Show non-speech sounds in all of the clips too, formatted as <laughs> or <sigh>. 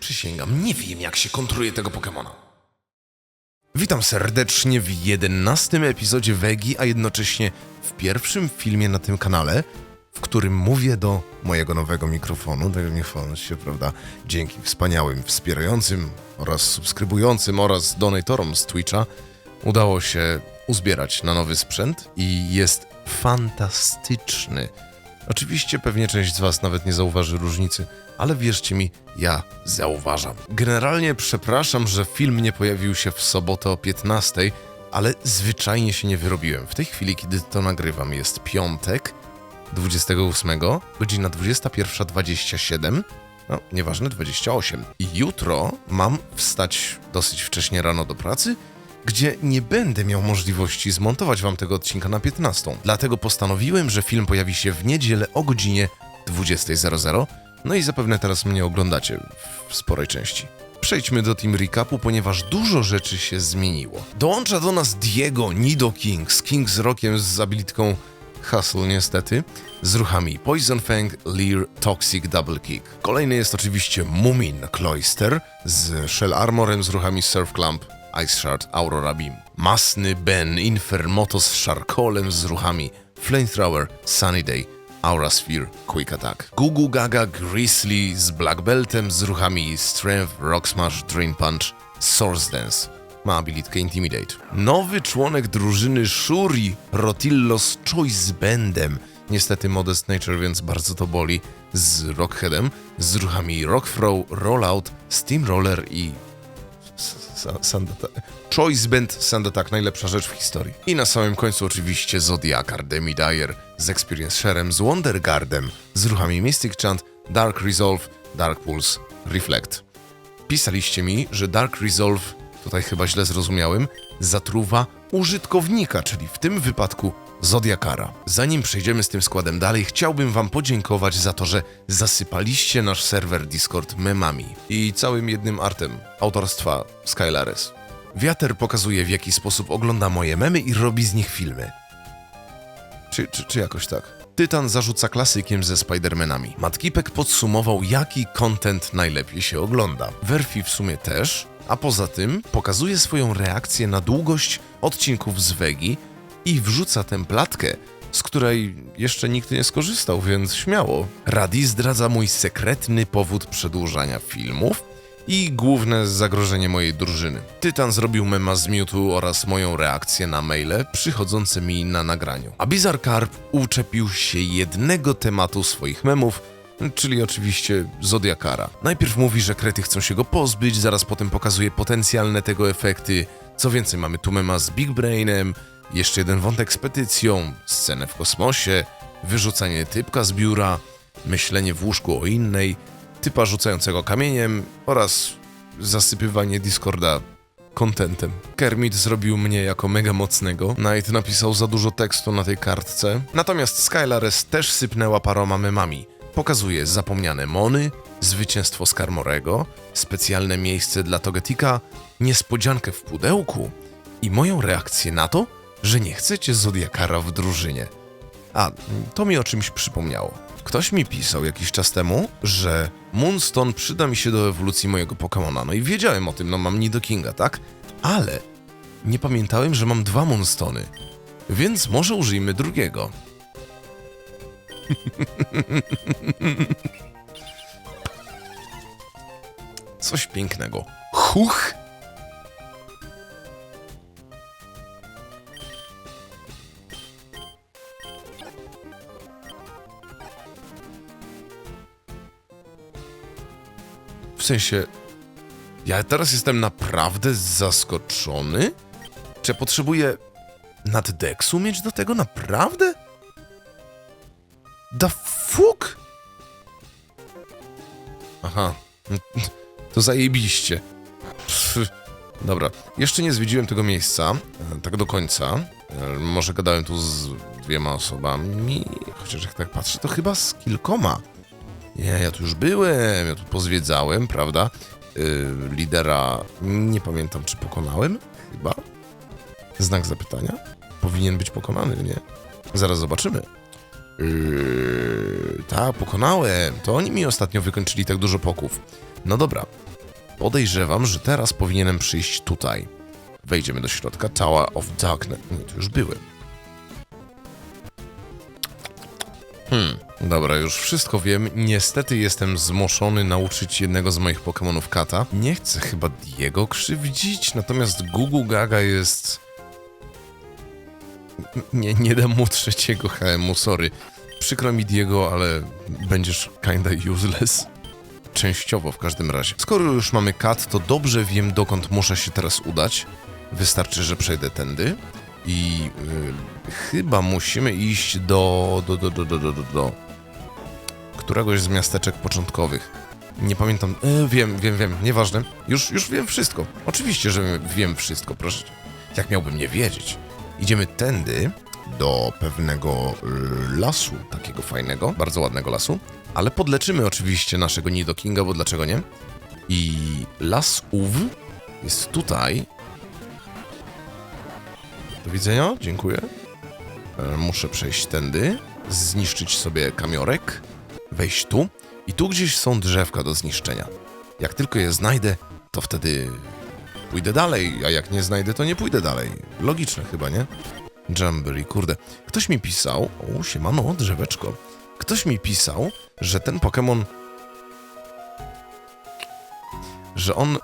Przysięgam, nie wiem jak się kontruje tego Pokemona. Witam serdecznie w jedenastym epizodzie Wegi, a jednocześnie w pierwszym filmie na tym kanale, w którym mówię do mojego nowego mikrofonu, tego nie chwaląc się, prawda, dzięki wspaniałym wspierającym oraz subskrybującym oraz donatorom z Twitcha udało się uzbierać na nowy sprzęt i jest fantastyczny. Oczywiście pewnie część z Was nawet nie zauważy różnicy, ale wierzcie mi, ja zauważam. Generalnie przepraszam, że film nie pojawił się w sobotę o 15, ale zwyczajnie się nie wyrobiłem. W tej chwili, kiedy to nagrywam, jest piątek, 28, godzina 21.27, no nieważne, 28. I jutro mam wstać dosyć wcześnie rano do pracy, gdzie nie będę miał możliwości zmontować wam tego odcinka na 15. Dlatego postanowiłem, że film pojawi się w niedzielę o godzinie 20.00. No i zapewne teraz mnie oglądacie w sporej części. Przejdźmy do Team Recapu, ponieważ dużo rzeczy się zmieniło. Dołącza do nas Diego Nido Kings, King z rokiem z abilitką Hustle niestety, z ruchami Poison Fang, Leer, Toxic Double Kick. Kolejny jest oczywiście Mumin Cloister z Shell Armorem z ruchami Surf Clamp, Ice Shard, Aurora Beam. Masny Ben Infermoto z Sharkolem z ruchami Flamethrower, Sunny Day, Aura Sphere, Quick Attack. Gugu Gaga Grizzly z Black Beltem z ruchami Strength, Rock Smash, Drain Punch, Source Dance. Ma abilitkę Intimidate. Nowy członek drużyny Shuri, Rotillo z Choice Bandem. Niestety Modest Nature, więc bardzo to boli. Z Rockheadem, z ruchami Rock Throw, Rollout, Steamroller i Attack. Choice Band Sand Attack, najlepsza rzecz w historii. I na samym końcu oczywiście Zodiakar, Demi Dyer z Experience Sharem, z Wonder Guardem, z ruchami Mystic Chant, Dark Resolve, Dark Pulse, Reflect. Pisaliście mi, że Dark Resolve, tutaj chyba źle zrozumiałem, zatruwa użytkownika, czyli w tym wypadku Zodiakara. Zanim przejdziemy z tym składem dalej, chciałbym wam podziękować za to, że zasypaliście nasz serwer Discord memami i całym jednym artem autorstwa Skylares. Wiater pokazuje w jaki sposób ogląda moje memy i robi z nich filmy. Czy, czy, czy jakoś tak? Tytan zarzuca klasykiem ze Spidermanami. Matkipek podsumował, jaki content najlepiej się ogląda. Werfi w sumie też, a poza tym pokazuje swoją reakcję na długość odcinków z Wegi i wrzuca templatkę, z której jeszcze nikt nie skorzystał, więc śmiało. Radi zdradza mój sekretny powód przedłużania filmów i główne zagrożenie mojej drużyny. Tytan zrobił mema z Mewtwo oraz moją reakcję na maile przychodzące mi na nagraniu. A Bizarre Carp uczepił się jednego tematu swoich memów, czyli oczywiście Zodiakara. Najpierw mówi, że krety chcą się go pozbyć, zaraz potem pokazuje potencjalne tego efekty. Co więcej, mamy tu mema z Big Brainem, jeszcze jeden wątek z petycją, scenę w kosmosie, wyrzucanie typka z biura, myślenie w łóżku o innej, typa rzucającego kamieniem oraz zasypywanie Discorda kontentem. Kermit zrobił mnie jako mega mocnego. Knight napisał za dużo tekstu na tej kartce. Natomiast Skylares też sypnęła paroma memami. Pokazuje zapomniane mony, zwycięstwo Skarmorego, specjalne miejsce dla Togetika, niespodziankę w pudełku i moją reakcję na to, że nie chcecie Zodiakara w drużynie. A, to mi o czymś przypomniało. Ktoś mi pisał jakiś czas temu, że Moonstone przyda mi się do ewolucji mojego Pokemona. No i wiedziałem o tym, no mam Nidokinga, tak? Ale nie pamiętałem, że mam dwa Moonstony. Więc może użyjmy drugiego. <laughs> Coś pięknego. Huch! Sensie, ja teraz jestem naprawdę zaskoczony? Czy ja potrzebuję naddeksu mieć do tego? Naprawdę? Da fuck? Aha, <laughs> to zajebiście. Pff, Dobra, jeszcze nie zwiedziłem tego miejsca, e, tak do końca. E, Może gadałem tu z dwiema osobami, chociaż jak tak patrzę, to chyba z kilkoma. Nie, ja tu już byłem, ja tu pozwiedzałem, prawda? Yy, lidera nie pamiętam, czy pokonałem? Chyba. Znak zapytania. Powinien być pokonany, nie? Zaraz zobaczymy. Yy, tak, pokonałem. To oni mi ostatnio wykończyli tak dużo poków. No dobra. Podejrzewam, że teraz powinienem przyjść tutaj. Wejdziemy do środka. Tower of Darkness. Nie, tu już byłem. Hmm, dobra, już wszystko wiem. Niestety jestem zmuszony nauczyć jednego z moich Pokémonów kata. Nie chcę chyba Diego krzywdzić, natomiast Gugu Gaga jest... Nie, nie dam mu trzeciego HM-u, sorry. Przykro mi Diego, ale będziesz kinda useless. Częściowo w każdym razie. Skoro już mamy kat, to dobrze wiem dokąd muszę się teraz udać. Wystarczy, że przejdę tędy i y, chyba musimy iść do, do, do, do, do, do, do, do któregoś z miasteczek początkowych. Nie pamiętam. E, wiem, wiem, wiem, nieważne. Już, już wiem wszystko. Oczywiście, że wiem wszystko, proszę. Jak miałbym nie wiedzieć? Idziemy tędy do pewnego y, lasu, takiego fajnego, bardzo ładnego lasu, ale podleczymy oczywiście naszego Nidokinga, bo dlaczego nie? I las Uw jest tutaj. Do widzenia, dziękuję. E, Muszę przejść tędy, zniszczyć sobie kamiorek, wejść tu i tu gdzieś są drzewka do zniszczenia. Jak tylko je znajdę, to wtedy pójdę dalej, a jak nie znajdę, to nie pójdę dalej. Logiczne chyba, nie? Jamboree, kurde. Ktoś mi pisał, o siemano, drzeweczko. Ktoś mi pisał, że ten Pokémon, że on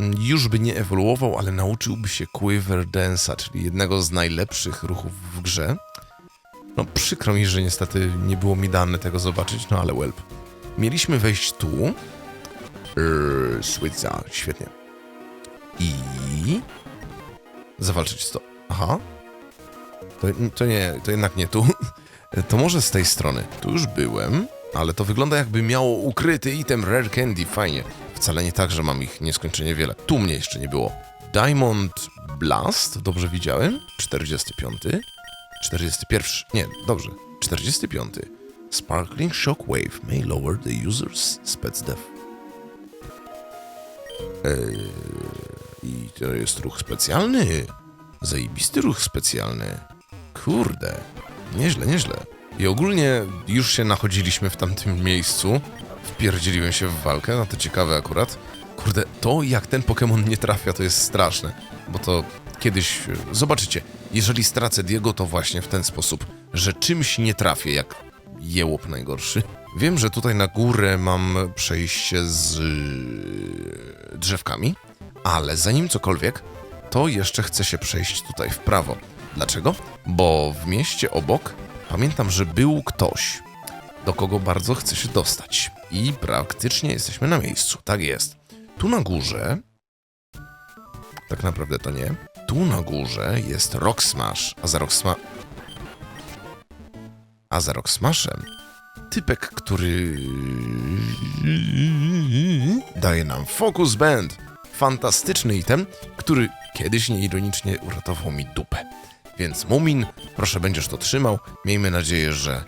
już by nie ewoluował, ale nauczyłby się Quiver Dance'a, czyli jednego z najlepszych ruchów w grze. No przykro mi, że niestety nie było mi dane tego zobaczyć, no ale welp. Mieliśmy wejść tu. Yy, Switza, świetnie. I... Zawalczyć to. Aha. To, to nie, to jednak nie tu. <laughs> To może z tej strony. Tu już byłem, ale to wygląda jakby miało ukryty item Rare Candy, fajnie. Wcale nie tak, że mam ich nieskończenie wiele. Tu mnie jeszcze nie było. Diamond Blast, dobrze widziałem? 45. 41. Nie, dobrze. 45. Sparkling Shockwave may lower the user's spec def. Eee, I to jest ruch specjalny. Zajebisty ruch specjalny. Kurde. Nieźle, nieźle. I ogólnie już się nachodziliśmy w tamtym miejscu. Wpierdzieliłem się w walkę, no to ciekawe akurat. Kurde, to jak ten Pokémon nie trafia, to jest straszne. Bo to kiedyś... Zobaczycie, jeżeli stracę Diego, to właśnie w ten sposób, że czymś nie trafię, jak jełop najgorszy. Wiem, że tutaj na górę mam przejście z yy, drzewkami, ale zanim cokolwiek, to jeszcze chcę się przejść tutaj w prawo. Dlaczego? Bo w mieście obok pamiętam, że był ktoś, do kogo bardzo chcę się dostać. I praktycznie jesteśmy na miejscu. Tak jest. Tu na górze. Tak naprawdę to nie. Tu na górze jest Rock Smash, a za Rock Smash. A za Rock Smashem typek, który daje nam Focus Band. Fantastyczny item, który kiedyś nieironicznie uratował mi dupę. Więc Mumin, proszę będziesz to trzymał. Miejmy nadzieję, że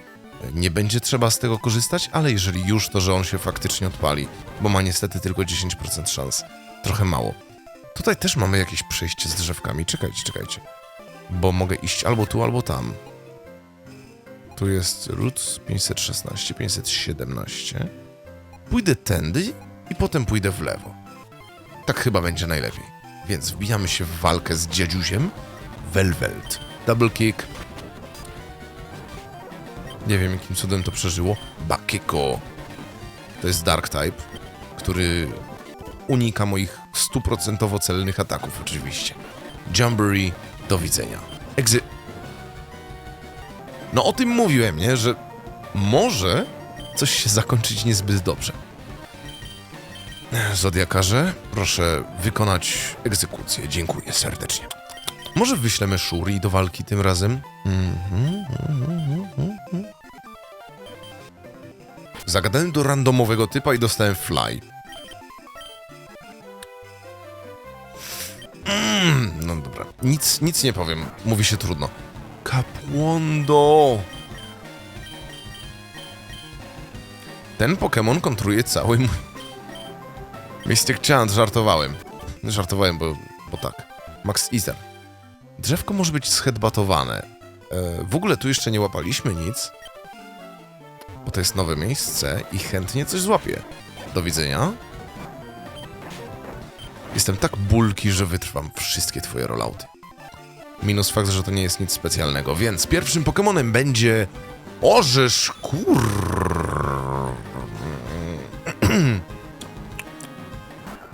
nie będzie trzeba z tego korzystać, ale jeżeli już, to że on się faktycznie odpali, bo ma niestety tylko 10% szans. Trochę mało. Tutaj też mamy jakieś przejście z drzewkami. Czekajcie, czekajcie. Bo mogę iść albo tu, albo tam. Tu jest root 516, 517. Pójdę tędy i potem pójdę w lewo. Tak chyba będzie najlepiej. Więc wbijamy się w walkę z dziadziusiem. Velvet. Double kick. Nie wiem, jakim cudem to przeżyło. Bakiko. To jest Dark Type, który unika moich stuprocentowo celnych ataków, oczywiście. Jamboree, do widzenia. Exy... No o tym mówiłem, nie? Że może coś się zakończyć niezbyt dobrze. Zodiakarze, proszę wykonać egzekucję. Dziękuję serdecznie. Może wyślemy Shuri do walki tym razem? Mhm, mhm. Zagadałem do randomowego typa i dostałem fly. Mm, no dobra, nic, nic nie powiem. Mówi się trudno. Kapłondo! Ten Pokémon kontruje cały mój... Mystic Chant, żartowałem. Żartowałem, bo, bo tak. Max Ether. Drzewko może być schedbatowane. E, w ogóle tu jeszcze nie łapaliśmy nic. Bo to jest nowe miejsce i chętnie coś złapię. Do widzenia. Jestem tak bulki, że wytrwam wszystkie twoje rollouty. Minus fakt, że to nie jest nic specjalnego, więc pierwszym Pokemonem będzie... Orzesz, kur... <clears throat>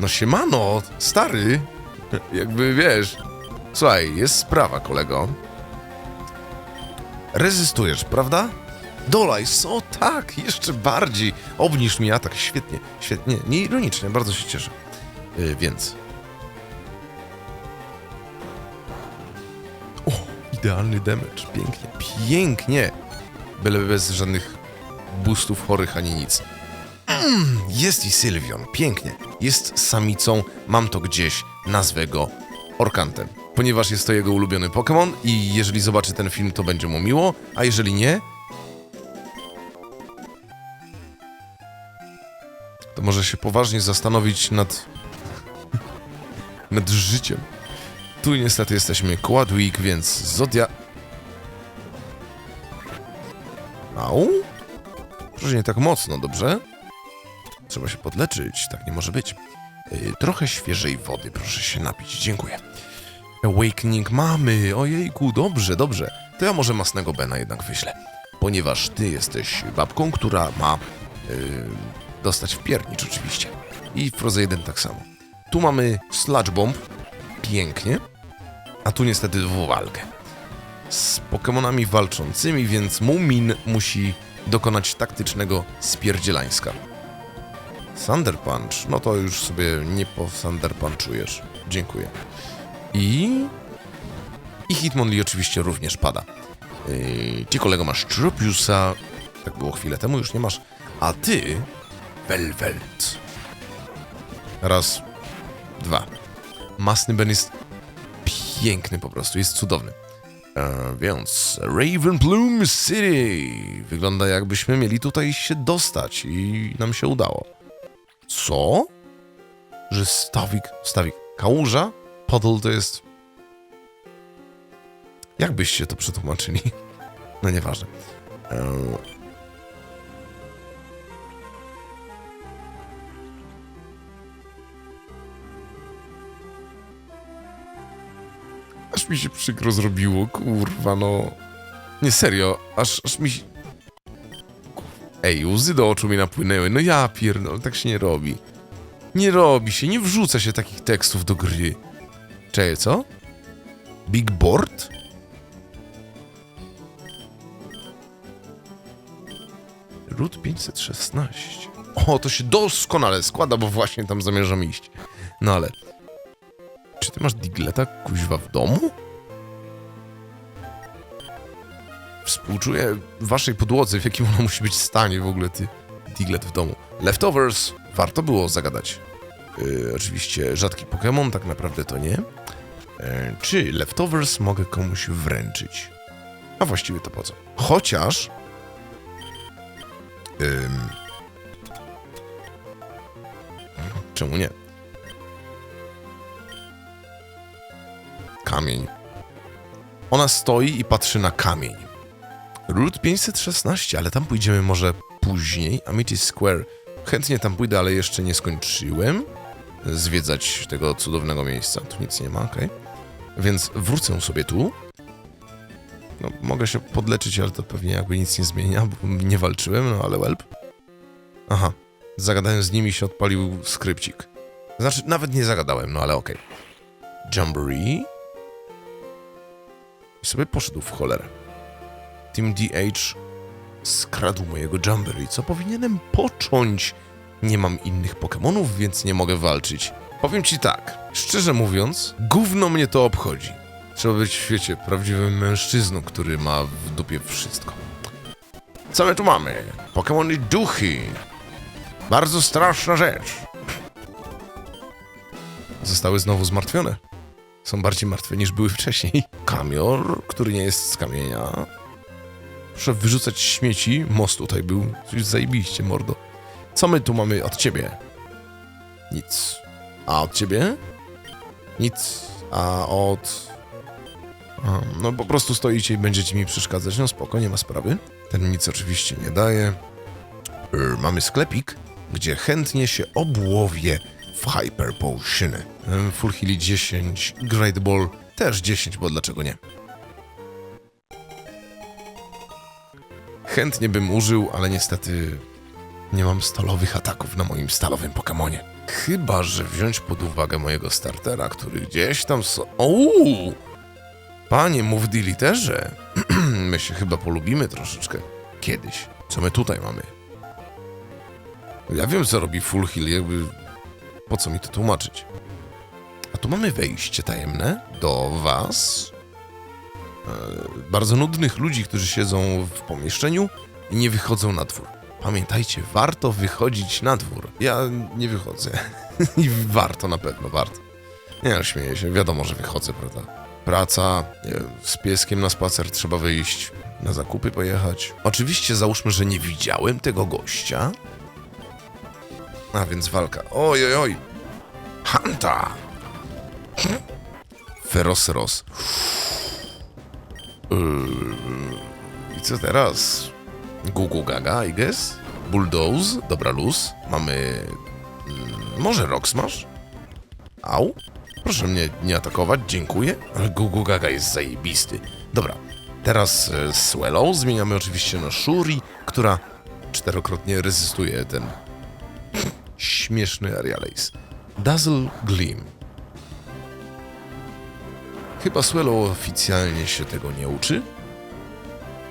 No siemano, stary. <laughs> Jakby wiesz. Słuchaj, jest sprawa, kolego. Rezystujesz, prawda? Dolaj, o tak, jeszcze bardziej. Obniż mi atak, świetnie, świetnie. Nie ironicznie, bardzo się cieszę. Yy, więc. O, idealny damage, pięknie, pięknie. Byle bez żadnych boostów chorych ani nic. Mm, jest i Sylwion, pięknie. Jest samicą, mam to gdzieś, nazwę go Orkantem. Ponieważ jest to jego ulubiony Pokémon i jeżeli zobaczy ten film, to będzie mu miło, a jeżeli nie, może się poważnie zastanowić nad... nad życiem. Tu niestety jesteśmy Quad Week, więc Zodia... Au? Proszę nie tak mocno, dobrze? Trzeba się podleczyć, tak nie może być. Yy, trochę świeżej wody, proszę się napić, dziękuję. Awakening mamy, ojejku, dobrze, dobrze. To ja może masnego Bena jednak wyślę. Ponieważ ty jesteś babką, która ma yy, dostać w piernicz oczywiście. I w Froze 1 tak samo. Tu mamy Sludge Bomb, pięknie. A tu niestety dwuwalkę. Z Pokemonami walczącymi, więc Mumin musi dokonać taktycznego spierdzielańska. Thunder Punch, no to już sobie nie po Thunder Punchujesz. Dziękuję. I... I Hitmonlee oczywiście również pada. Yy, ty kolego masz Tropiusa, tak było chwilę temu, już nie masz. A ty... Velvet. Raz, dwa. Masny Ben jest piękny po prostu, jest cudowny. E, więc Raven Plume City. Wygląda jakbyśmy mieli tutaj się dostać i nam się udało. Co? Że stawik, stawik, kałuża? Puddle to jest... Jak byście to przetłumaczyli? No nieważne. E, mi się przykro zrobiło, kurwa, no. Nie, serio, aż, aż mi się... Ej, łzy do oczu mi napłynęły, no ja pierdolę, tak się nie robi. Nie robi się, nie wrzuca się takich tekstów do gry. Czekaj, co? Big Board? Route 516. O, to się doskonale składa, bo właśnie tam zamierzam iść. No ale... Czy ty masz Digleta kuźwa w domu? Współczuję waszej podłodze, w jakim ona musi być stanie w ogóle, ty Diglet w domu. Leftovers, warto było zagadać. Yy, oczywiście rzadki Pokémon, tak naprawdę to nie. Yy, czy Leftovers mogę komuś wręczyć? A właściwie to po co? Chociaż... Ym, czemu nie? Kamień. Ona stoi i patrzy na kamień. Route 516, ale tam pójdziemy może później. Amity Square. Chętnie tam pójdę, ale jeszcze nie skończyłem zwiedzać tego cudownego miejsca. Tu nic nie ma, okej. Więc wrócę sobie tu. No, mogę się podleczyć, ale to pewnie jakby nic nie zmienia, bo nie walczyłem, no ale welp. Aha, zagadałem z nimi się odpalił skrypcik. Znaczy, nawet nie zagadałem, no ale okej. Jamboree. I sobie poszedł w cholerę. Team DH skradł mojego Jamboree. Co powinienem począć? Nie mam innych Pokémonów, więc nie mogę walczyć. Powiem ci tak, szczerze mówiąc, gówno mnie to obchodzi. Trzeba być w świecie prawdziwym mężczyzną, który ma w dupie wszystko. Co my tu mamy? Pokémony duchy. Bardzo straszna rzecz. Zostały znowu zmartwione. Są bardziej martwe niż były wcześniej. Kamior, który nie jest z kamienia. Proszę wyrzucać śmieci. Most tutaj był. Coś zajebiście, mordo. Co my tu mamy od ciebie? Nic. A od ciebie? Nic. A od... A, no po prostu stoicie i będziecie mi przeszkadzać. No spoko, nie ma sprawy. Ten nic oczywiście nie daje. Er, mamy sklepik, gdzie chętnie się obłowię w Hyper Potiony. Full Heal 10, Great Ball też 10, bo dlaczego nie? Chętnie bym użył, ale niestety nie mam stalowych ataków na moim stalowym Pokemonie. Chyba, że wziąć pod uwagę mojego startera, który gdzieś tam so... Ouu! Panie, mów Diliterze. <clears throat> my się chyba polubimy troszeczkę. Kiedyś. Co my tutaj mamy? Ja wiem, co robi Full jakby... Po co mi to tłumaczyć? A tu mamy wejście tajemne do was. E, bardzo nudnych ludzi, którzy siedzą w pomieszczeniu i nie wychodzą na dwór. Pamiętajcie, warto wychodzić na dwór. Ja nie wychodzę. <laughs> I warto na pewno, warto. Nie, no, śmieję się. Wiadomo, że wychodzę, prawda? Praca, z pieskiem na spacer trzeba wyjść, na zakupy pojechać. Oczywiście załóżmy, że nie widziałem tego gościa. A więc walka. Oj, oj, oj. Hanta! Feroceros. Yy, I co teraz? Gugu Gaga, I guess? Bulldoze, dobra luz. Mamy... mm, Może Rock Smash? Au? Proszę mnie nie atakować, dziękuję. Ale Gugu Gaga jest zajebisty. Dobra, teraz e, Swallow zmieniamy oczywiście na Shuri, która czterokrotnie rezystuje ten śmieszny Area Ace. Dazzle Gleam. Chyba Swallow oficjalnie się tego nie uczy.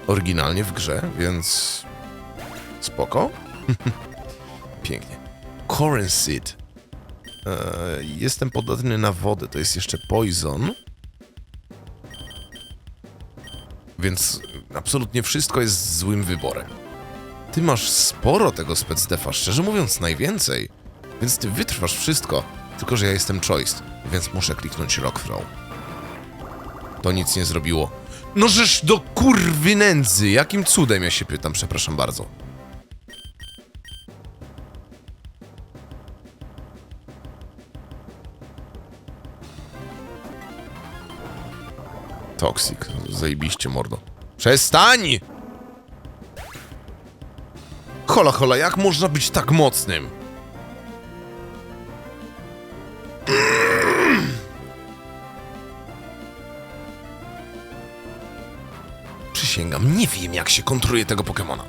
Oryginalnie w grze, więc spoko. <laughs> Pięknie. Currency. E, jestem podatny na wodę, to jest jeszcze poison. Więc absolutnie wszystko jest złym wyborem. Ty masz sporo tego specdefa, szczerze mówiąc najwięcej. Więc ty wytrwasz wszystko. Tylko, że ja jestem choice, więc muszę kliknąć rock throw. To nic nie zrobiło. No żeż do kurwy nędzy! Jakim cudem, ja się pytam, przepraszam bardzo. Toxic, zajebiście mordo. Przestań! Hola, hola, jak można być tak mocnym? Wiem jak się kontruje tego Pokemona.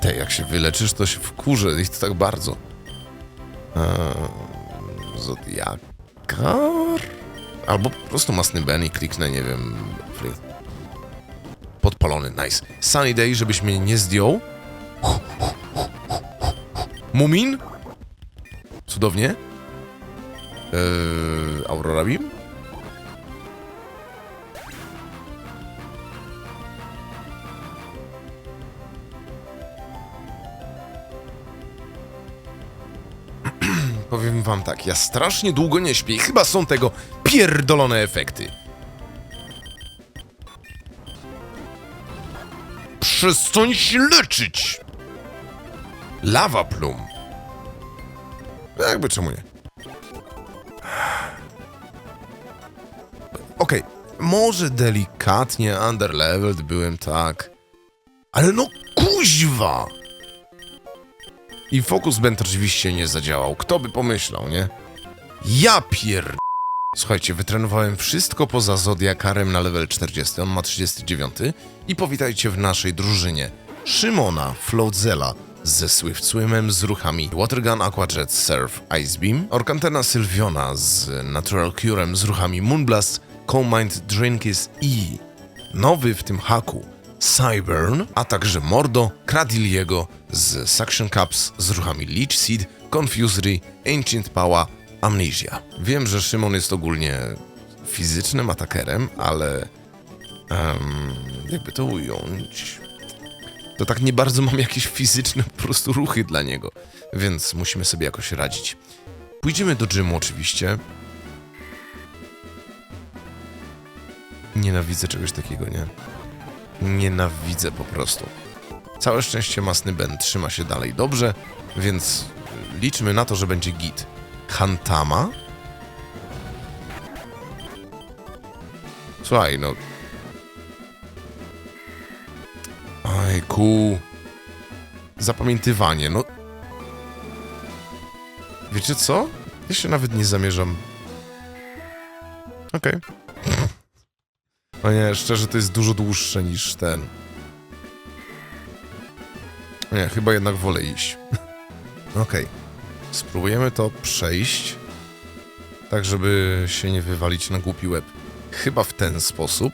Te, jak się wyleczysz, to się wkurzę i to tak bardzo. Eee, Zodiakar? Albo po prostu masny Ben i kliknę, nie wiem... Podpalony, nice. Sunny Day, żebyś mnie nie zdjął. Mumin? Cudownie. Eee, Aurora Beam? <clears throat> Powiem wam tak, ja strasznie długo nie śpię i chyba są tego pierdolone efekty. Przestań się leczyć! Lava plum. Jakby czemu nie? Może delikatnie underleveled byłem, tak. Ale no kuźwa! I Focus Band oczywiście nie zadziałał. Kto by pomyślał, nie? Ja pier... Słuchajcie, wytrenowałem wszystko poza Zodiakarem na level 40, on ma 39 i powitajcie w naszej drużynie Szymona Flodzela ze Swift Swimem z ruchami Watergun, Aquajet, Surf, Ice Beam, Orkantena Sylviona z Natural Curem z ruchami Moonblast, Calm Mind, Drinkis i nowy w tym haku Cyburn, a także Mordo, Cradiliego z Suction Cups z ruchami Leech Seed, Confusory, Ancient Power, Amnesia. Wiem, że Szymon jest ogólnie fizycznym atakerem, ale em, jakby to ująć, to tak nie bardzo mam jakieś fizyczne po prostu ruchy dla niego, więc musimy sobie jakoś radzić. Pójdziemy do gymu oczywiście. Nienawidzę czegoś takiego, nie? Nienawidzę po prostu. Całe szczęście Masny Ben trzyma się dalej dobrze, więc liczmy na to, że będzie git. Hantama? Słuchaj, no... Ojejku. Zapamiętywanie, no. Wiecie co? Ja się nawet nie zamierzam. Okej. O nie, szczerze, to jest dużo dłuższe niż ten. Nie, chyba jednak wolę iść. <laughs> Okej. Spróbujemy to przejść. Tak, żeby się nie wywalić na głupi łeb. Chyba w ten sposób.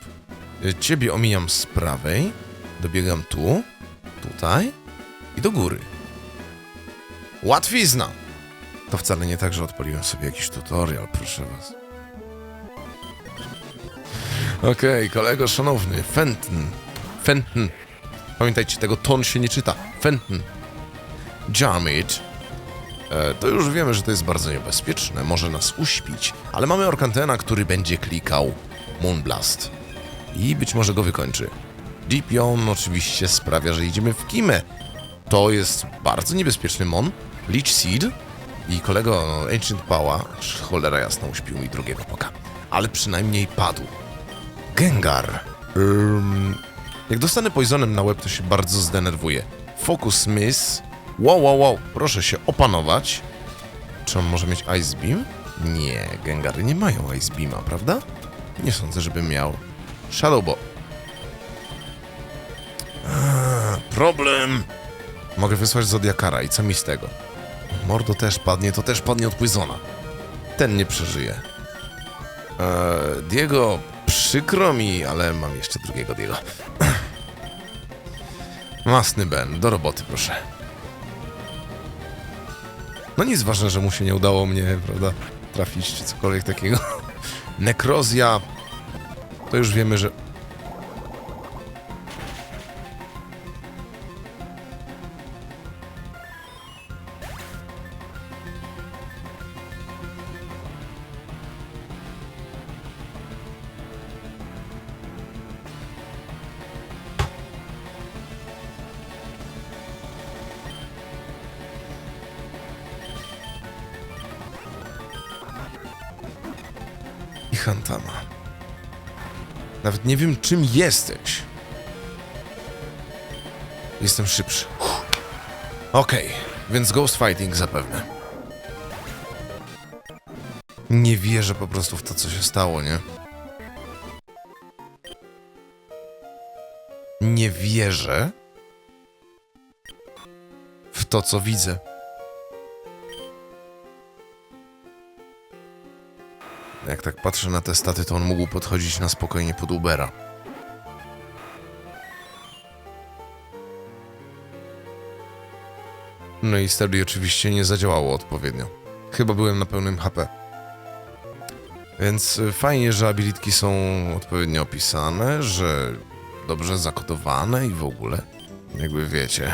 Ciebie omijam z prawej. Dobiegam tu. Tutaj. I do góry. Łatwizna! To wcale nie tak, że odpaliłem sobie jakiś tutorial, proszę was. Okej, kolego szanowny, Fenton. Fenton. Pamiętajcie, tego ton się nie czyta. Fenton. Jarmid. E, to już wiemy, że to jest bardzo niebezpieczne, może nas uśpić, ale mamy Orkantena, który będzie klikał Moonblast. I być może go wykończy. Deep oczywiście sprawia, że idziemy w Kimę. To jest bardzo niebezpieczny mon. Leech Seed i kolego Ancient Power, cholera jasna, uśpił mi drugiego poka. Ale przynajmniej padł. Gengar. Ym, jak dostanę poisonem na łeb, to się bardzo zdenerwuję. Focus Miss. Wow, wow, wow. Proszę się opanować. Czy on może mieć Ice Beam? Nie, Gengary nie mają Ice Beama, prawda? Nie sądzę, żeby miał. Shadow Ball. Problem. Mogę wysłać Zodiakara i co mi z tego? Mordo też padnie, to też padnie od Poisona. Ten nie przeżyje. Eee, Diego, przykro mi, ale mam jeszcze drugiego Diego. <clears throat> Masny Ben, do roboty proszę. No nic ważne, że mu się nie udało mnie, prawda, trafić czy cokolwiek takiego. <laughs> Nekrozja. To już wiemy, że... Nawet nie wiem, czym jesteś. Jestem szybszy. Okej, więc Ghost Fighting zapewne. Nie wierzę po prostu w to, co się stało, nie? Nie wierzę w to, co widzę. Jak tak patrzę na te staty, to on mógł podchodzić na spokojnie pod Ubera. No i Steady oczywiście nie zadziałało odpowiednio. Chyba byłem na pełnym HP. Więc y, fajnie, że abilitki są odpowiednio opisane, że dobrze zakodowane i w ogóle. Jakby wiecie.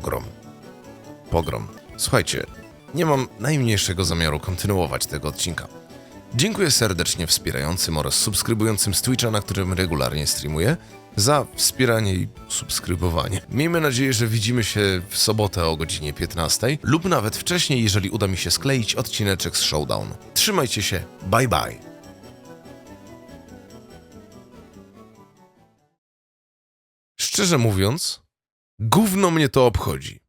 Pogrom. Pogrom. Słuchajcie, nie mam najmniejszego zamiaru kontynuować tego odcinka. Dziękuję serdecznie wspierającym oraz subskrybującym z Twitcha, na którym regularnie streamuję, za wspieranie i subskrybowanie. Miejmy nadzieję, że widzimy się w sobotę o godzinie 15 lub nawet wcześniej, jeżeli uda mi się skleić odcineczek z Showdown. Trzymajcie się, bye bye. Szczerze mówiąc, gówno mnie to obchodzi.